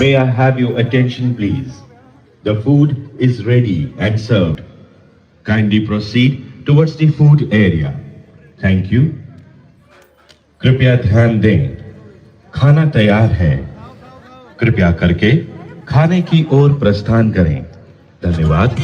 May I have your attention, please? The food is ready and served. Kindly proceed towards the food area. Thank you. कृपया ध्यान दें खाना तैयार है कृपया करके खाने की ओर प्रस्थान करें धन्यवाद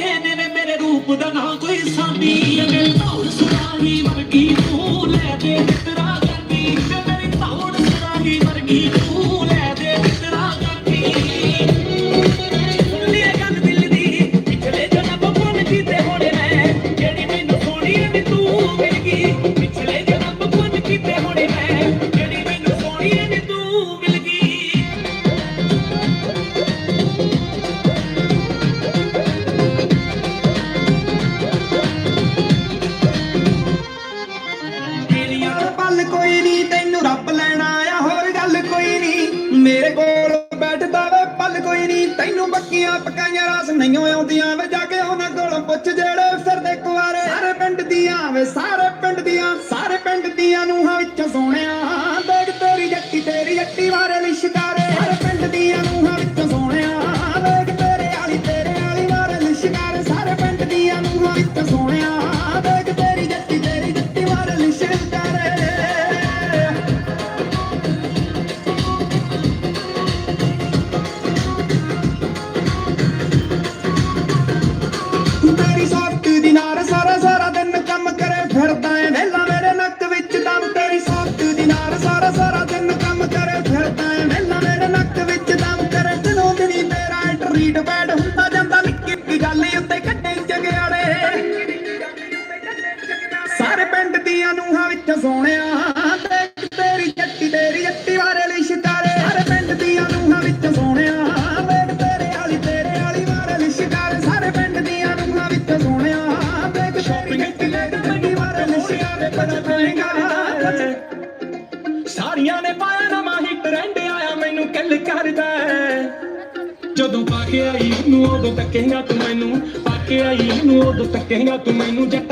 ਵੇਨੇ ਨੇ ਮੇਰੇ ਰੂਪ ਦਾ ਨਾ ਕੋਈ ਸਾਨੀ ਅਗਲ ਤੌਰ ਸੁਣਾਈ ਪੱਕੀਆਂ ਪਕਾਈਆਂ ਰਾਸ ਨਹੀਂ ਆਉਂਦੀਆਂ ਵੇ ਜਾ ਕੇ ਉਹਨਾਂ ਕੋਲੋਂ ਪੁੱਛ ਜਿਹੜੇ ਅਫਸਰ ਦੇ ਕੁਆਰੇ। ਸਾਰੇ ਪਿੰਡ ਦੀਆਂ ਵੇ, ਸਾਰੇ ਪਿੰਡ ਦੀਆਂ, ਸਾਰੇ ਪਿੰਡ ਦੀਆਂ ਨੂੰਹਾਂ ਵਿੱਚ ਸੋਹਣਿਆ Read a bad ਮੈਨੂੰ ਉਦੋਂ ਕਹਿੰਦਾ ਤੂੰ ਮੈਨੂੰ ਪਾ ਕੇ ਆਈ ਨੂੰ ਉਦੋਂ ਕਹਿੰਦਾ ਤੂੰ ਮੈਨੂੰ ਜੱਟ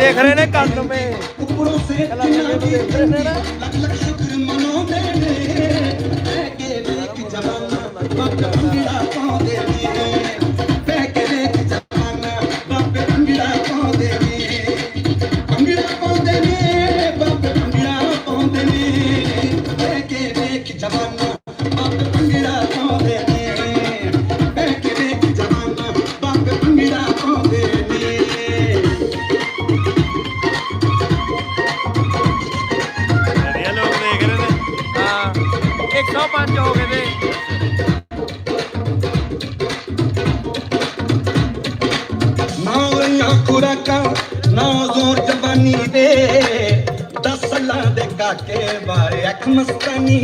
देख रहे हैं कल में मस्तानी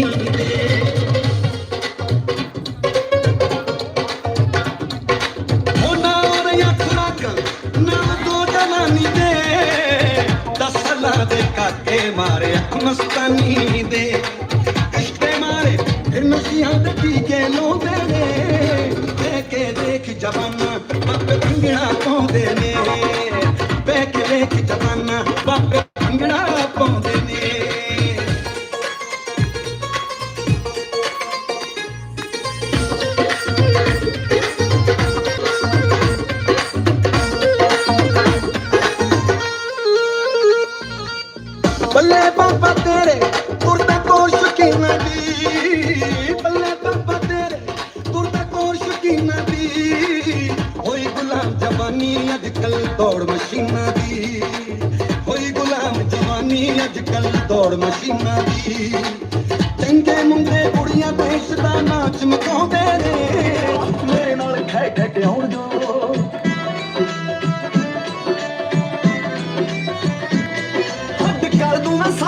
olmaz.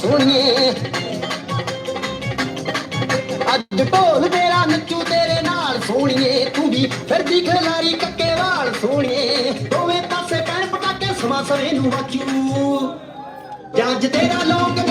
ਸੋਹਣੀਏ ਅੱਜ ਢੋਲ ਮੇਰਾ ਨੱਚੂ ਤੇਰੇ ਨਾਲ ਸੋਹਣੀਏ ਤੂੰ ਵੀ ਫਿਰਦੀ ਖਿਲਾਰੀ ਕੱਕੇ ਵਾਲ ਸੋਹਣੀਏ ਦੋਵੇਂ ਪਾਸੇ ਪੈਣ ਪਟਾਕੇ ਸਮਾਂ ਸਵੇ ਨੂੰ ਵਾਚੂ। ਜੱਜ ਤੇਰਾ ਲੋਕ